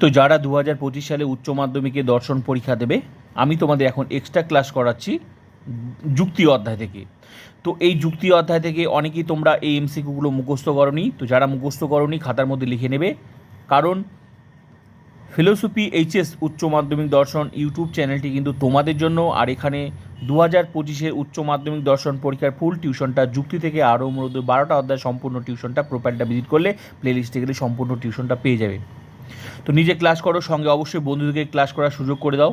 তো যারা দু হাজার পঁচিশ সালে উচ্চ মাধ্যমিকে দর্শন পরীক্ষা দেবে, আমি তোমাদের এখন এক্সট্রা ক্লাস করাচ্ছি যুক্তি অধ্যায় থেকে। তো এই যুক্তি অধ্যায় থেকে অনেকেই তোমরা এই এমসিকিউগুলো মুখস্থ করনি, তো যারা মুখস্থ করনি, খাতার মধ্যে লিখে নেবে। কারণ ফিলোসফি এইচএস উচ্চ মাধ্যমিক দর্শন ইউটিউব চ্যানেলটি কিন্তু তোমাদের জন্য, আর এখানে দু হাজার পঁচিশের উচ্চ মাধ্যমিক দর্শন পরীক্ষার ফুল টিউশনটা যুক্তি থেকে আরও মূলত বারোটা অধ্যায় সম্পূর্ণ টিউশনটা প্রোফাইলটা ভিজিট করলে প্লেলিস্টে গেলে সম্পূর্ণ টিউশনটা পেয়ে যাবে। তো নিজে ক্লাস করো, সঙ্গে অবশ্যই বন্ধুদেরকে ক্লাস করার সুযোগ করে দাও।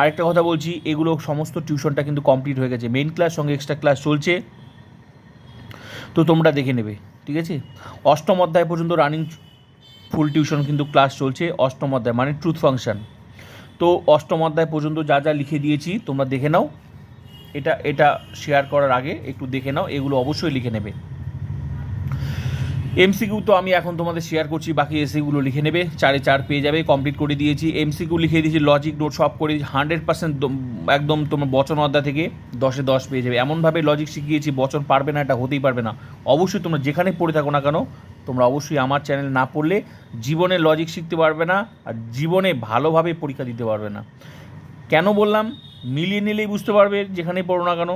আরেকটা কথা বলছি, এগুলো সমস্ত টিউশনটা কিন্তু কমপ্লিট হয়ে গেছে। মেইন ক্লাস সঙ্গে এক্সট্রা ক্লাস চলছে। তো তোমরা দেখে নেবে, ঠিক আছে? অষ্টম অধ্যায় পর্যন্ত রানিং ফুল টিউশন কিন্তু ক্লাস চলছে, অষ্টম অধ্যায় মানে ট্রুথ ফাংশন তো অষ্টম অধ্যায় পর্যন্ত যা যা লিখে দিয়েছি, তোমরা দেখে নাও। এটা এটা শেয়ার করার আগে একটু দেখে নাও, এগুলো অবশ্যই লিখে নেবে। এমসিকিউ তো আমি এখন তোমাদের শেয়ার করছি, বাকি এসিগুলো লিখে নেবে, চারে চার পেয়ে যাবে কমপ্লিট করে দিয়েছি। এমসিকিউ লিখে দিয়েছি লজিক নোট সব করে হান্ড্রেড পার্সেন্ট একদম তোমার বচন অধ্যায় থেকে দশে দশ পেয়ে যাবে। এমনভাবে লজিক শিখিয়েছি, বচন পারবে না, এটা হতেই পারবে না। অবশ্যই তোমরা যেখানে পড়ে থাকো না কেন, তোমরা অবশ্যই আমার চ্যানেল না পড়লে জীবনে লজিক শিখতে পারবে না আর জীবনে ভালোভাবে পরীক্ষা দিতে পারবে না। কেন বললাম? মিলিয়ে নিলেই বুঝতে পারবে যেখানে পড়ো না কেন।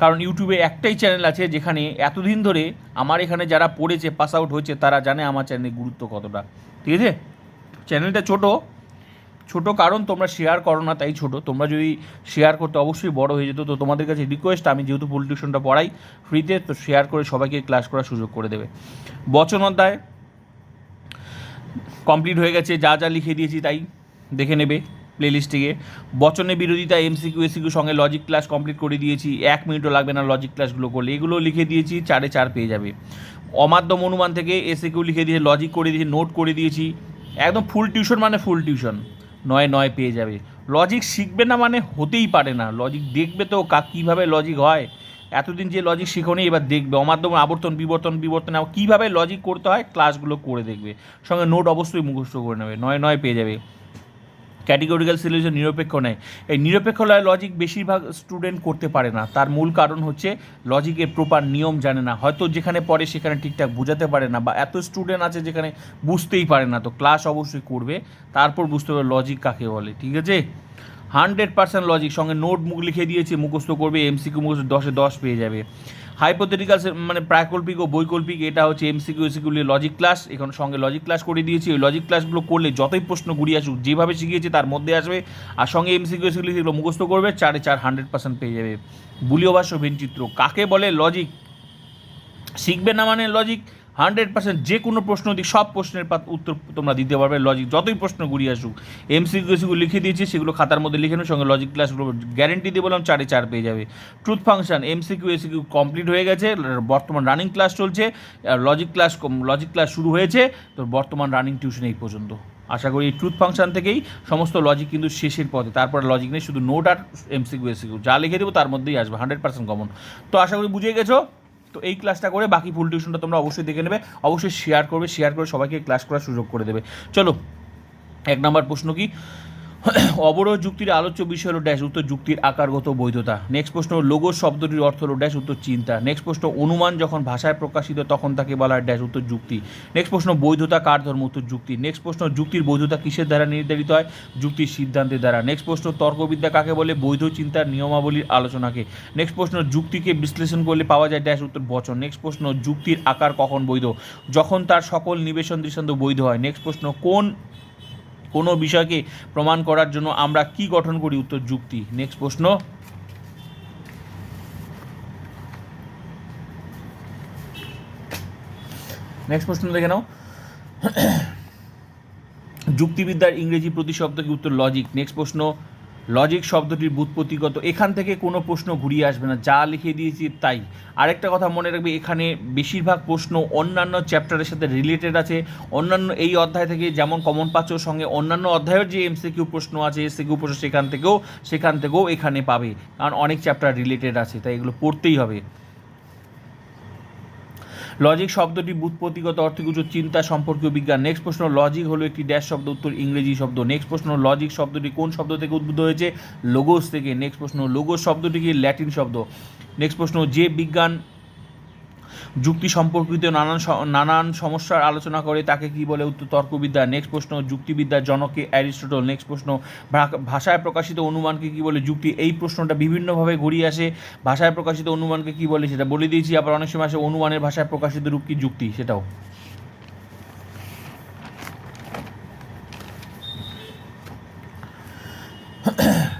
কারণ ইউটিউবে একটাই চ্যানেল আছে যেখানে এতদিন ধরে আমার এখানে যারা পড়েছে পাস আউট হয়েছে, তারা জানে আমার চ্যানেলের গুরুত্ব কতটা। ঠিক আছে? চ্যানেলটা ছোট। ছোট কারণ তোমরা শেয়ার করো না, তাই ছোট। তোমরা যদি শেয়ার করতে অবশ্যই বড় হয়ে যেত, তো তোমাদের কাছে রিকোয়েস্ট আমি যেহেতু পলিটিউশনটা পড়াই ফ্রিতে তো শেয়ার করে সবাইকে ক্লাস করার সুযোগ করে দেবে। বচন অধ্যায় কমপ্লিট হয়ে গেছে, যা যা লিখে দিয়েছি তাই দেখে নেবে। প্লেলিস্টে গিয়ে বচনে বিরোধিতা এমসিকিউ এসিকিউ সঙ্গে লজিক ক্লাস কমপ্লিট করে দিয়েছি। এক মিনিটও লাগবে না লজিক ক্লাসগুলো করলে। এগুলো লিখে দিয়েছি, চারে চার পেয়ে যাবে। অমাধ্যম অনুমান থেকে এসিকিউ লিখে দিয়ে লজিক করে দিয়েছি নোট করে দিয়েছি। একদম ফুল টিউশন মানে ফুল টিউশন নয় নয় পেয়ে যাবে। লজিক শিখবে না মানে হতেই পারে না। লজিক দেখবে তো কা, কীভাবে লজিক হয়? এতদিন যে লজিক শিখোনি, এবার দেখবে। অমাধ্যম আবর্তন, বিবর্তন বিবর্তন কীভাবে লজিক করতে হয় ক্লাসগুলো করে দেখবে। সঙ্গে নোট অবশ্যই মুখস্থ করে নেবে। নয় নয় পেয়ে যাবে। ক্যাটেগরিক্যাল সিলেকশন নিরপেক্ষ নেয় এই নিরপেক্ষ লয় লজিক বেশিরভাগ স্টুডেন্ট করতে পারে না। তার মূল কারণ হচ্ছে লজিকের প্রপার নিয়ম জানে না। হয়তো যেখানে পড়ে সেখানে ঠিকঠাক বোঝাতে পারে না বা এত স্টুডেন্ট আছে যেখানে বুঝতেই পারে না। তো ক্লাস অবশ্যই করবে, তারপর বুঝতে হবে লজিক কাকে বলে, ঠিক আছে? হান্ড্রেড পার্সেন্ট লজিক সঙ্গে নোট মুখ লিখে দিয়েছে, মুখস্থ করবে এমসিকিউ মুখস্থ দশে দশ পেয়ে যাবে। হাইপোথেটিক্যাল মানে প্রাকল্পিক ও বৈকল্পিক, এটা হচ্ছে এমসিকিউ এসিকিউ লজিক ক্লাস এখন সঙ্গে লজিক ক্লাস করে দিয়েছি। ওই লজিক ক্লাসগুলো করলে যতই প্রশ্ন ঘুরিয়ে আসুক, যেভাবে শিখিয়েছে তার মধ্যে আসবে। আর সঙ্গে এমসিকিউ এসিকিউ সেগুলো মুখস্থ করবে, চারে চার হান্ড্রেড পার্সেন্ট পেয়ে যাবে। বুলিও ভাষ্য চিত্র কাকে বলে লজিক শিখবে না মানে লজিক হান্ড্রেড পার্সেন্ট যে কোনো প্রশ্ন দিক সব প্রশ্নের উত্তর তোমরা দিতে পারবে। লজিক যতই প্রশ্ন ঘুরিয়ে আসুক এমসিকিউ লিখে দিয়েছি, সেগুলো খাতার মধ্যে লিখে নেবে সঙ্গে লজিক ক্লাসগুলো গ্যারেন্টি দিয়ে বললাম চারে চার পেয়ে যাবে। Truth function MCQ SAQ complete হয়ে গেছে, বর্তমান রানিং ক্লাস চলছে লজিক ক্লাস লজিক ক্লাস শুরু হয়েছে, তো বর্তমান রানিং টিউশন এই পর্যন্ত। আশা করি এই ট্রুথ ফাংশন থেকেই সমস্ত লজিক কিন্তু শেষের পথে, তারপর লজিক নেই, শুধু নোট আর এমসিকিউ এসিকিউ যা লিখে দেবো তার মধ্যেই আসবে, হান্ড্রেড পার্সেন্ট কমন তো আশা করি বুঝে গেছো? তো এই ক্লাসটা করে বাকি ফুল টিউশনটা তোমরা অবশ্যই দেখে নেবে, অবশ্যই শেয়ার করবে শেয়ার করে সবাইকে ক্লাস করার সুযোগ করে দেবে। চলো, এক নম্বর প্রশ্ন কি? অবরোধ যুক্তির আলোচ্য বিষয় হলো ড্যাশ, উত্তর যুক্তির আকারগত বৈধতা। নেক্সট প্রশ্ন লোগো শব্দটির অর্থ হলো ড্যাশ, উত্তর চিন্তা। নেক্সট প্রশ্ন, অনুমান যখন ভাষায় প্রকাশিত, তখন তাকে বলা হয় ড্যাশ, উত্তর যুক্তি। নেক্সট প্রশ্ন, বৈধতা কার ধর্ম, উত্তর যুক্তি? নেক্সট প্রশ্ন, যুক্তির বৈধতা কিসের দ্বারা নির্ধারিত হয়? যুক্তির সিদ্ধান্তের দ্বারা। নেক্সট প্রশ্ন, তর্কবিদ্যা কাকে বলে? বৈধ চিন্তার নিয়মাবলীর আলোচনাকে। নেক্সট প্রশ্ন, যুক্তিকে বিশ্লেষণ করলে পাওয়া যায় ড্যাশ, উত্তর বচন? নেক্সট প্রশ্ন, যুক্তির আকার কখন বৈধ? যখন তার সকল নিবেশন দৃষ্টান্ত বৈধ হয়। নেক্সট প্রশ্ন, কোন কোনো বিষয়কে প্রমাণ করার জন্য আমরা কি গঠন করি? উত্তর যুক্তি। নেক্সট প্রশ্ন। নেক্সট প্রশ্ন দেখে নাও। যুক্তিবিদ্যার ইংরেজি প্রতিশব্দকে উত্তর লজিক নেক্সট প্রশ্ন। লজিক শব্দটির বুৎপত্তিগত, এখান থেকে কোনো প্রশ্ন ঘুরিয়ে আসবে না, যা লিখে দিয়েছি তাই। আরেকটা কথা মনে রাখবে, এখানে বেশিরভাগ প্রশ্ন অন্যান্য চ্যাপ্টারের সাথে রিলেটেড আছে। অন্যান্য এই অধ্যায় থেকে যেমন কমন পাচ্ছ সঙ্গে, অন্যান্য অধ্যায়ের যে এমসিকিউ প্রশ্ন আছে এসিকিউ প্রশ্ন সেখান থেকেও সেখান থেকেও এখানে পাবে। কারণ অনেক চ্যাপ্টার রিলেটেড আছে, তাই এগুলো পড়তেই হবে। লজিক শব্দটি বুৎপত্তিগত অর্থগুচ্ছ চিন্তা সম্পর্কীয় বিজ্ঞান। নেক্সট প্রশ্ন লজিক হলো একটি ড্যাশ শব্দ, উত্তর ইংরেজি শব্দ। নেক্সট প্রশ্ন লজিক শব্দটি কোন শব্দ থেকে উদ্ভূত হয়েছে? লোগোস থেকে। নেক্সট প্রশ্ন লোগোস শব্দটি কি? ল্যাটিন শব্দ। নেক্সট প্রশ্ন, যে বিজ্ঞান যুক্তি সম্পর্কিত নানান নানান সমস্যার আলোচনা করে তাকে কি বলে উত্তর তর্কবিদ্যা নেক্সট প্রশ্ন যুক্তিবিদ্যার জনকে অ্যারিস্টোটল নেক্সট প্রশ্ন ভাষায় প্রকাশিত অনুমানকে কি বলে যুক্তি? এই প্রশ্নটা বিভিন্নভাবে ঘুরিয়ে আসে। ভাষায় প্রকাশিত অনুমানকে কি বলে সেটা বলে দিয়েছি, আবার অনেক সময় আসে অনুমানের ভাষায় প্রকাশিত রূপ কি যুক্তি? সেটাও।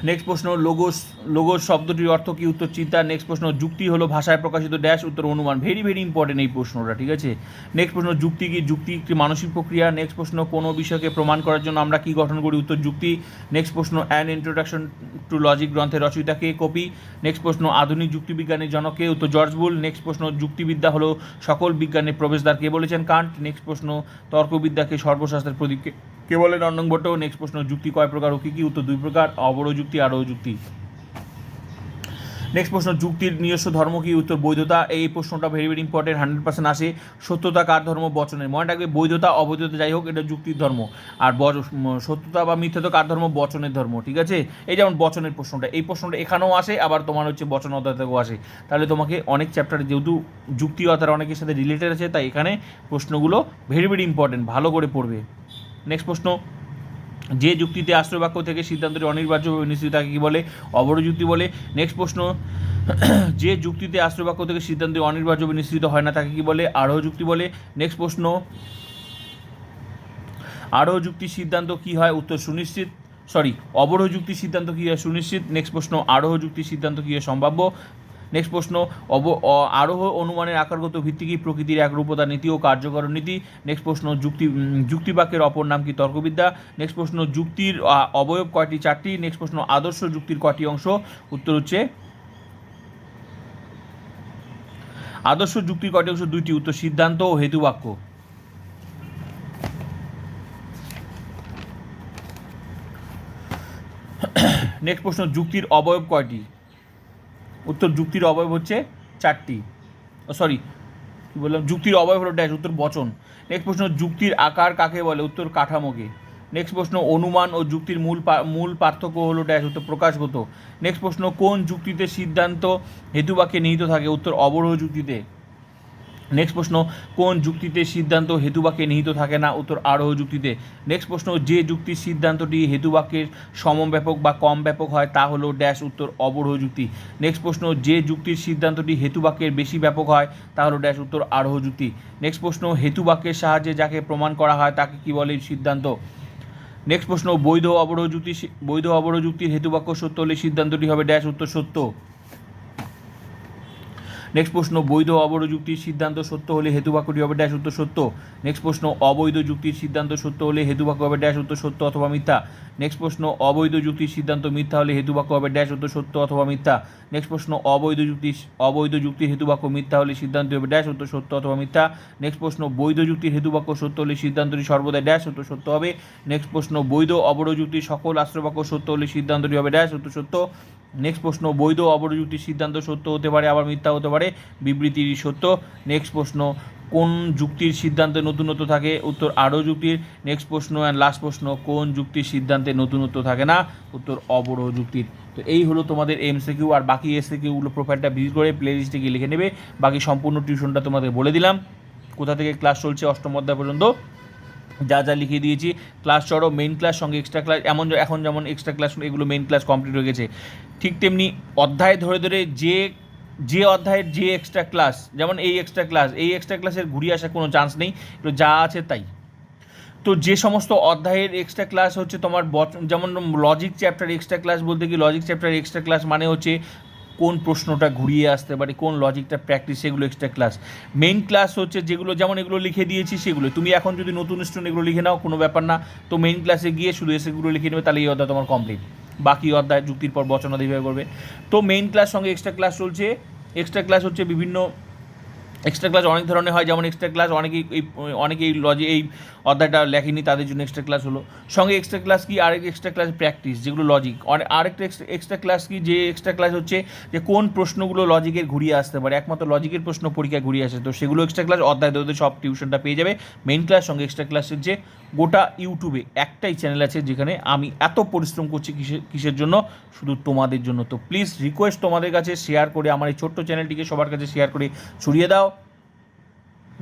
নেক্সট প্রশ্ন লোগোস লোগোস শব্দটির অর্থ কি? উত্তর চিন্তা। নেক্সট প্রশ্ন, যুক্তি হলো ভাষায় প্রকাশিত ড্যাশ উত্তর অনুমান। ভেরি ভেরি ইম্পর্টেন্ট এই প্রশ্নটা, ঠিক আছে? নেক্সট প্রশ্ন, যুক্তি কি? যুক্তি একটি মানসিক প্রক্রিয়া। নেক্সট প্রশ্ন, কোনো বিষয়কে প্রমাণ করার জন্য আমরা কি গঠন করি? উত্তর, যুক্তি। নেক্সট প্রশ্ন অ্যান ইন্ট্রোডাকশন টু লজিক গ্রন্থের রচয়িতা কে? কপি নেক্সট প্রশ্ন, আধুনিক যুক্তিবিজ্ঞানের জনক উত্তর জর্জ বুল নেক্সট প্রশ্ন, যুক্তিবিদ্যা হলো সকল বিজ্ঞানের প্রবেশদ্বার কে বলেছেন কান্ট নেক্সট প্রশ্ন তর্কবিদ্যাকে সর্বশাস্ত্রের প্রতীক কে- বলেন অন্নং ভট্ট নেক্সট প্রশ্ন, যুক্তি কয় প্রকার ও কী কী? উত্তর দুই প্রকার অবরো যুক্তি আরও যুক্তি। নেক্সট প্রশ্ন, যুক্তির নিজস্ব ধর্ম কি? উত্তর, বৈধতা। এই প্রশ্নটা very very important hundred percent আসে। সত্যতা কার ধর্ম? বচনের। মনে রাখবে, বৈধতা, অবৈধতা যাই হোক, এটা যুক্তির ধর্ম। আর সত্যতা বা মিথ্যতা কার ধর্ম? বচনের ধর্ম, ঠিক আছে? এই যেমন বচনের প্রশ্নটা, এই প্রশ্নটা এখানেও আসে, আবার তোমার হচ্ছে বচন অধ্যায় থেকেও আসে। তাহলে তোমাকে অনেক চ্যাপ্টারে যেহেতু যুক্তি অধ্যায় অনেকের সাথে রিলেটেড আছে, তাই এখানে প্রশ্নগুলো ভেরি ভেরি ইম্পর্টেন্ট ভালো করে পড়বে। নেক্সট প্রশ্ন, যে যুক্তিতে আশ্রয় বাক্য থেকে সিদ্ধান্তটি অনির্বার্যভাবে নিশ্চিত, তাকে কি বলে? অবরোধ যুক্তি বলে। নেক্সট প্রশ্ন, যে যুক্তিতে আশ্রয় বাক্য থেকে সিদ্ধান্তটি অনির্বার্যভাবে নিশ্চিত হয় না, তাকে কি বলে? আরোহ যুক্তি বলে। নেক্সট প্রশ্ন, আরোহ যুক্তির সিদ্ধান্ত কি হয়? উত্তর সুনিশ্চিত। সরি, অবরোহ যুক্তির সিদ্ধান্ত কী হয়? সুনিশ্চিত। নেক্সট প্রশ্ন, আরোহ যুক্তির সিদ্ধান্ত কী হয়? সম্ভাব্য। নেক্সট প্রশ্ন, অব আরোহ অনুমানের আকারগত ভিত্তি কি প্রকৃতির একরূপতা নীতি ও কার্যকর নীতি। নেক্সট প্রশ্ন, যুক্তি যুক্তিবাক্যের অপর নাম কি তর্কবিদ্যা? নেক্সট প্রশ্ন, যুক্তির অবয়ব কয়টি? চারটি। নেক্সট প্রশ্ন, আদর্শ যুক্তির কয়টি অংশ? উত্তর হচ্ছে, আদর্শ যুক্তির কয়টি অংশ? দুইটি। উত্তর, সিদ্ধান্ত ও হেতুবাক্য। নেক্সট প্রশ্ন, যুক্তির অবয়ব কয়টি? উত্তর যুক্তির অবয়ব হচ্ছে চারটি। সরি কী বললাম? যুক্তির অবয়ব হলো ড্যাশ উত্তর বচন। নেক্সট প্রশ্ন, যুক্তির আকার কাকে বলে? উত্তর কাঠামোকে। নেক্সট প্রশ্ন, অনুমান ও যুক্তির মূল মূল পার্থক্য হলো ড্যাশ উত্তর প্রকাশগত। নেক্সট প্রশ্ন, কোন যুক্তিতে সিদ্ধান্ত হেতুবাক্যে নিহিত থাকে? উত্তর অবরোহ যুক্তিতে। নেক্সট প্রশ্ন, কোন যুক্তিতে সিদ্ধান্ত হেতুবাক্যে নিহিত থাকে না? উত্তর, আরোহ যুক্তিতে। নেক্সট প্রশ্ন, যে যুক্তির সিদ্ধান্তটি হেতুবাক্যের সমব্যাপক বা কম ব্যাপক হয় তা হলো ড্যাশ উত্তর, অবরোহ যুক্তি। নেক্সট প্রশ্ন, যে যুক্তির সিদ্ধান্তটি হেতুবাক্যের বেশি ব্যাপক হয় তা হলো ড্যাশ উত্তর, আরোহ যুক্তি। নেক্সট প্রশ্ন হেতুবাক্যের সাহায্যে যাকে প্রমাণ করা হয় তাকে কি বলে সিদ্ধান্ত? নেক্সট প্রশ্ন, বৈধ অবরোহ যুক্তি বৈধ অবরোহ যুক্তির হেতুবাক্য সত্য হলে সিদ্ধান্তটি হবে ড্যাশ উত্তর, সত্য। নেক্সট প্রশ্ন, বৈধ অবৈধ যুক্তির সিদ্ধান্ত সত্য হলে হেতুবাক্যটি হবে ড্যাশ উত্তর সত্য। নেক্সট প্রশ্ন, অবৈধ যুক্তির সিদ্ধান্ত সত্য হলে হেতুবাক্য হবে ড্যাশ উত্তর সত্য অথবা মিথ্যা। নেক্সট প্রশ্ন, অবৈধ যুক্তির সিদ্ধান্ত মিথ্যা হলে হেতুবাক্য হবে ড্যাশ উত্তর সত্য অথবা মিথ্যা। নেক্সট প্রশ্ন, অবৈধ যুক্তি, অবৈধ যুক্তির হেতুবাক্য মিথ্যা হলে সিদ্ধান্ত হবে ড্যাশ উত্তর সত্য অথবা মিথ্যা। নেক্সট প্রশ্ন, বৈধ যুক্তির হেতুবাক্য সত্য হলে সিদ্ধান্তটি সর্বদা ড্যাশ উত্তর সত্য হবে। নেক্সট প্রশ্ন, বৈধ অবৈধ যুক্তির সকল আশ্রয়বাক্য সত্য হলে সিদ্ধান্তটি হবে ড্যাশ উত্তর সত্য। নেক্সট প্রশ্ন, বৈধ অবৈধ যুক্তির সিদ্ধান্ত সত্য হতে পারে, আবার মিথ্যা হতে পারে বিবৃতির সত্য। নেক্সট প্রশ্ন, কোন যুক্তির সিদ্ধান্তে নতুনত্ব থাকে? উত্তর, আরও যুক্তির। নেক্সট প্রশ্ন অ্যান্ড লাস্ট প্রশ্ন, কোন যুক্তির সিদ্ধান্তে নতুনত্ব থাকে না? উত্তর, অবরোহ যুক্তির। তো এই হলো তোমাদের এমসিকিউ আর বাকি এসিকিউগুলো প্রোফাইলটা ভিজিট করে প্লে লিস্টে গিয়ে লিখে নেবে। বাকি সম্পূর্ণ টিউশনটা তোমাদের বলে দিলাম। কোথা থেকে ক্লাস চলছে অষ্টম অধ্যায় পর্যন্ত? যা যা লিখিয়ে দিয়েছি। ক্লাস চড়ো মেন ক্লাস সঙ্গে এক্সট্রা ক্লাস এমন এখন যেমন এক্সট্রা ক্লাস এগুলো মেইন ক্লাস কমপ্লিট হয়ে গেছে। ঠিক তেমনি অধ্যায় ধরে ধরে যে যে অধ্যায়ের যে এক্সট্রা ক্লাস যেমন এই এক্সট্রা ক্লাস এই এক্সট্রা ক্লাসের ঘুরিয়ে আসার কোনো চান্স নেই যা আছে তাই। তো যে সমস্ত অধ্যায়ের এক্সট্রা ক্লাস হচ্ছে তোমার যেমন লজিক চ্যাপ্টার এক্সট্রা ক্লাস বলতে কি লজিক চ্যাপ্টার এক্সট্রা ক্লাস মানে হচ্ছে কোন প্রশ্নটা ঘুরিয়ে আসতে পারে, কোন লজিকটা প্র্যাকটিস সেগুলো এক্সট্রা ক্লাস মেইন ক্লাস হচ্ছে যেগুলো, যেমন এগুলো লিখে দিয়েছি সেগুলো। তুমি এখন যদি নতুন স্টুডেন্ট এগুলো লিখে নাও, কোনো ব্যাপার না। তো মেইন ক্লাসে গিয়ে শুধু এসেগুলো লিখে নেবে, তাহলে এই অধ্যায় তোমার কমপ্লিট বাকি অধ্যায় যুক্তির পর বচনা বিভাগ করবে। তো মেইন ক্লাস সঙ্গে এক্সট্রা ক্লাস চলছে। এক্সট্রা ক্লাস হচ্ছে বিভিন্ন এক্সট্রা ক্লাস অনেক ধরনের হয়। যেমন এক্সট্রা ক্লাস অনেকেই, এই, অনেকেই লজে এই অধ্যায়টা লেখেনি তাদের জন্য এক্সট্রা ক্লাস হলো। সঙ্গে এক্সট্রা ক্লাস কি, আরেক এক্সট্রা ক্লাস প্র্যাকটিস যেগুলো লজিক আরেকটা এক্সট্রা এক্সট্রা ক্লাস কি, যে এক্সট্রা ক্লাস হচ্ছে যে কোন প্রশ্নগুলো লজিকের ঘুরিয়ে আসতে পারে। একমাত্র লজিকের প্রশ্ন পরীক্ষায় ঘুরিয়ে আসে। তো সেগুলো এক্সট্রা ক্লাস অধ্যায় সব টিউশনটা পেয়ে যাবে। মেইন ক্লাস সঙ্গে এক্সট্রা ক্লাস হচ্ছে গোটা ইউটিউবে একটাই চ্যানেল আছে, যেখানে আমি এত পরিশ্রম করছি কিসের কিসের জন্য? শুধু তোমাদের জন্য। তো প্লিজ রিকোয়েস্ট তোমাদের কাছে শেয়ার করে আমার এই ছোট্ট চ্যানেলটিকে সবার কাছে শেয়ার করে ছড়িয়ে দাও।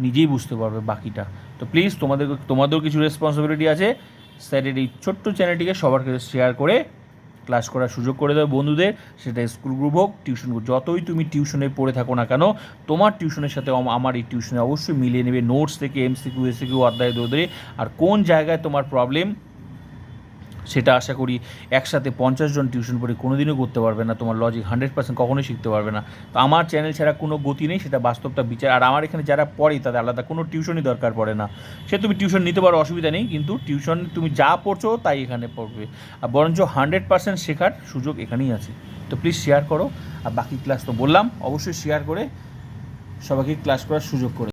নিজেই বুঝতে পারবে বাকিটা। তো প্লিজ তোমাদের, তোমাদেরও কিছু রেসপন্সিবিলিটি আছে। স্যারের এই ছোট্ট চ্যানেলটিকে সবার কাছে শেয়ার করে ক্লাস করার সুযোগ করে দেবে বন্ধুদের। সেটা স্কুল গ্রুপ হোক টিউশন গ্রুপ যতই তুমি টিউশনে পড়ে থাকো না কেন, তোমার টিউশনের সাথে আমার এই টিউশনে অবশ্যই মিলিয়ে নেবে। নোটস থেকে এমসিকিউ এসিকিউ অধ্যায় ধরে আর কোন জায়গায় তোমার প্রবলেম সেটা আশা করি একসাথে পঞ্চাশ জন টিউশন পড়ে কোনোদিনও করতে পারবে না, তোমার লজিক হান্ড্রেড পার্সেন্ট কখনোই শিখতে পারবে না। তো আমার চ্যানেল ছাড়া কোনো গতি নেই, সেটা বাস্তবটা বিচার। আর আমার এখানে যারা পড়ে, তাদের আলাদা কোনো টিউশনই দরকার পড়ে না। সে তুমি টিউশন নিতে পারো, অসুবিধা নেই, কিন্তু টিউশন তুমি যা পড়ছো, তাই এখানে পড়বে। আর বরঞ্চ হান্ড্রেড পার্সেন্ট শেখার সুযোগ এখানেই আছে। তো প্লিজ শেয়ার করো। আর বাকি ক্লাস তো বললাম, অবশ্যই শেয়ার করে সবাইকে ক্লাস করার সুযোগ করে